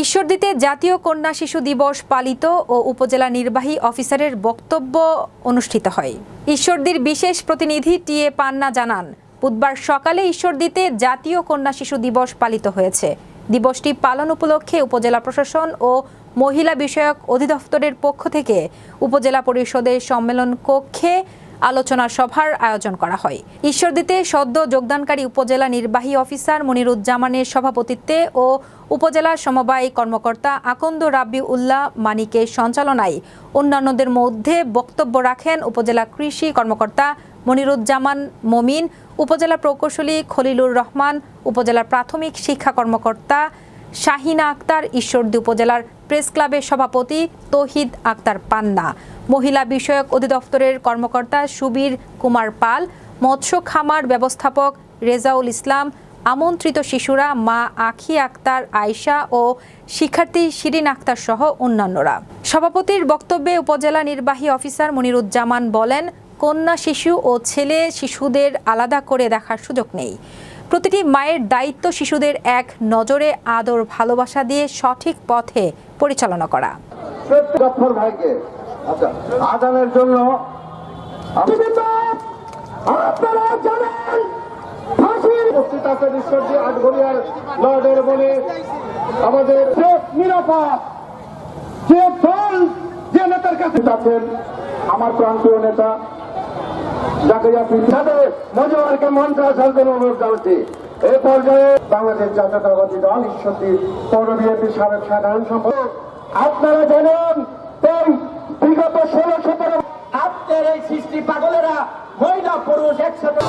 ঈশ্বরদীতে জাতীয় কন্যা শিশু দিবস পালিত ও উপজেলা নির্বাহী অফিসারের বক্তব্য অনুষ্ঠিত হয়। ঈশ্বরদীর বিশেষ প্রতিনিধি টি এ পান্না জানান, বুধবার সকালে ঈশ্বরদীতে জাতীয় কন্যা শিশু দিবস পালিত হয়েছে। দিবসটি পালন উপলক্ষে উপজেলা প্রশাসন ও মহিলা বিষয়ক অধিদপ্তরের পক্ষ থেকে উপজেলা পরিষদের সম্মেলন কক্ষে আলোচনা সভার আয়োজন করা হয়। ঈশ্বরদীতে সদ্য যোগদানকারী উপজেলা নির্বাহী অফিসার মনিরুজ্জামানের সভাপতিত্বে ও উপজেলা সমবায় কর্মকর্তা আকন্দ রাব্বি উল্লাহ মানিকের সঞ্চালনায় অন্যান্যদের মধ্যে বক্তব্য রাখেন উপজেলা কৃষি কর্মকর্তা মনিরুজ্জামান মমিন, উপজেলা প্রকৌশলী খলিলুর রহমান উপজেলা প্রাথমিক শিক্ষা কর্মকর্তা শাহিনা আক্তার, ঈশ্বরদী উপজেলার প্রেস ক্লাবের সভাপতি তহিদ আক্তার পান্না, মহিলা বিষয়ক অধিদপ্তরের কর্মকর্তা সুবীর কুমার পাল, মৎস্য খামার ব্যবস্থাপক রেজাউল ইসলাম, আমন্ত্রিত শিশুরা মা আখি আক্তার আয়শা ও শিক্ষার্থী শিরিন আক্তার সহ অন্যান্যরা। সভাপতির বক্তব্যে উপজেলা নির্বাহী অফিসার মনিরুজ্জামান বলেন, কন্যা শিশু ও ছেলে শিশুদের আলাদা করে দেখার সুযোগ নেই। প্রতিটি মায়ের দায়িত্ব শিশুদের এক নজরে, আদর, ভালোবাসা দিয়ে সঠিক পথে পরিচালনা করা। আচ্ছা আমার প্রান্তীয় নেতা জাকারিয়া পিছাবে মজুয়ারকে মন্ত্রাস আসার জন্য অনুরোধ জানাচ্ছি এই পর্যায়ে বাংলাদেশ জাতীয়তাবাদী দল ঈশ্বরদী পৌর বিএনপির সাবেক সাধারণ সম্পাদক। আপনারা জানেন, এই বিগত ষোলো সতেরো আপনার এই সৃষ্টি পাগলেরা মহিলা পুরুষ একসাথে